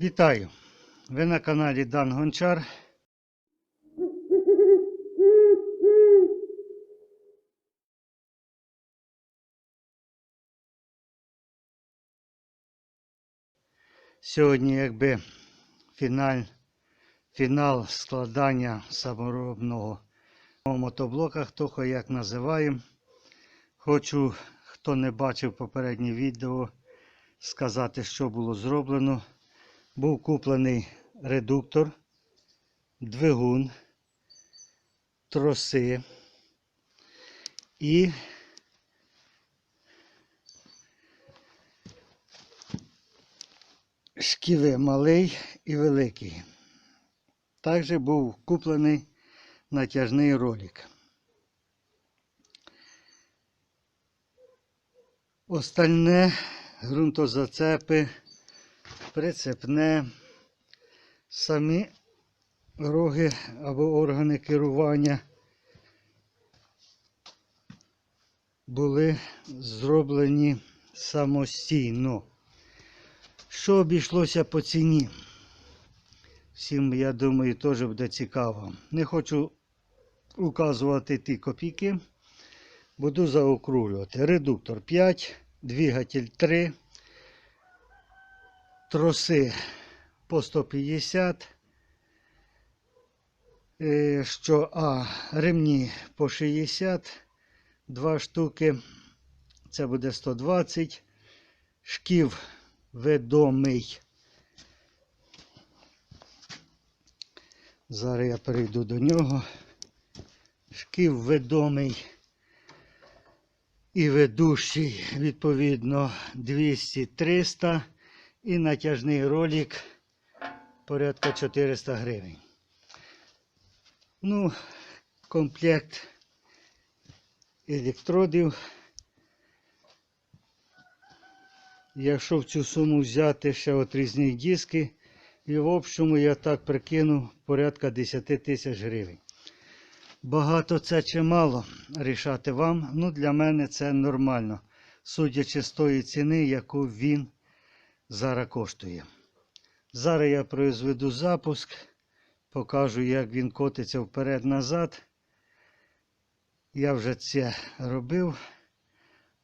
Вітаю! Ви на каналі Дан Гончар. Сьогодні якби фіналь, фінал складання саморобного мотоблока, хто як називає. Хочу, хто не бачив попереднє відео, сказати, що було зроблено. Був куплений редуктор, двигун, троси і шківи малий і великий. Також був куплений натяжний ролик. Остальне ґрунтозацепи, прицепне, самі роги або органи керування були зроблені самостійно. Що обійшлося по ціні? Всім, я думаю, теж буде цікаво. Не хочу указувати ті копійки. Буду заокруглювати. Редуктор 5, двигатель 3, троси по 150. Е, Що А, ремні по 60, два штуки. Це буде 120. Шків ведомий. Зараз я перейду до нього. Шків ведомий і ведущий, відповідно, 200-300 і натяжний ролик порядка 400 гривень. Ну, комплект електродів. Якщо в цю суму взяти ще от різні диски, і в общому я так прикинув порядка 10 тисяч гривень. Багато це чи мало рішати вам. Ну, для мене це нормально, судячи з тої ціни, яку він зараз коштує. Зараз я произведу запуск, покажу, як він котиться вперед-назад. Я вже це робив.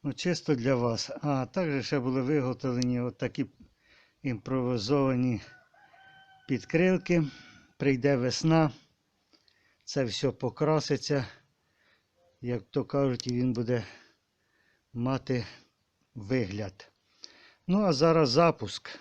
Ну, чисто для вас. А також ще були виготовлені от такі імпровізовані підкрилки. Прийде весна. Це все покраситься. Як то кажуть, він буде мати вигляд. Ну, а зараз запуск.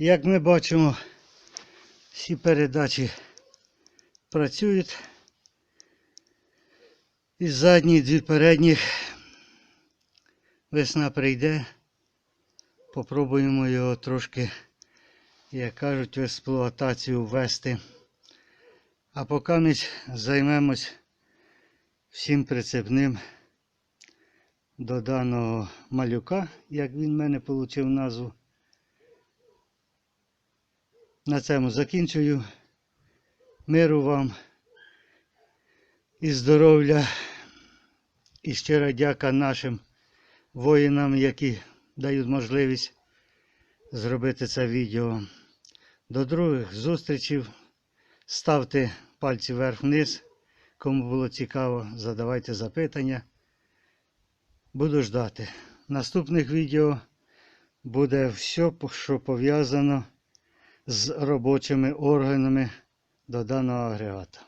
Як ми бачимо, всі передачі працюють. І задні, дві передніх. Весна прийде. Попробуємо його трошки, як кажуть, в експлуатацію ввести. А поки ми займемось всім прицепним до даного малюка, як він в мене отримав назву. На цьому закінчую. Миру вам і здоров'я. І щира дяка нашим воїнам, які дають можливість зробити це відео. До других зустрічей. Ставте пальці вверх-вниз. Кому було цікаво, задавайте запитання. Буду ждати. Наступних відео буде все, що пов'язано з робочими органами до даного агрегата.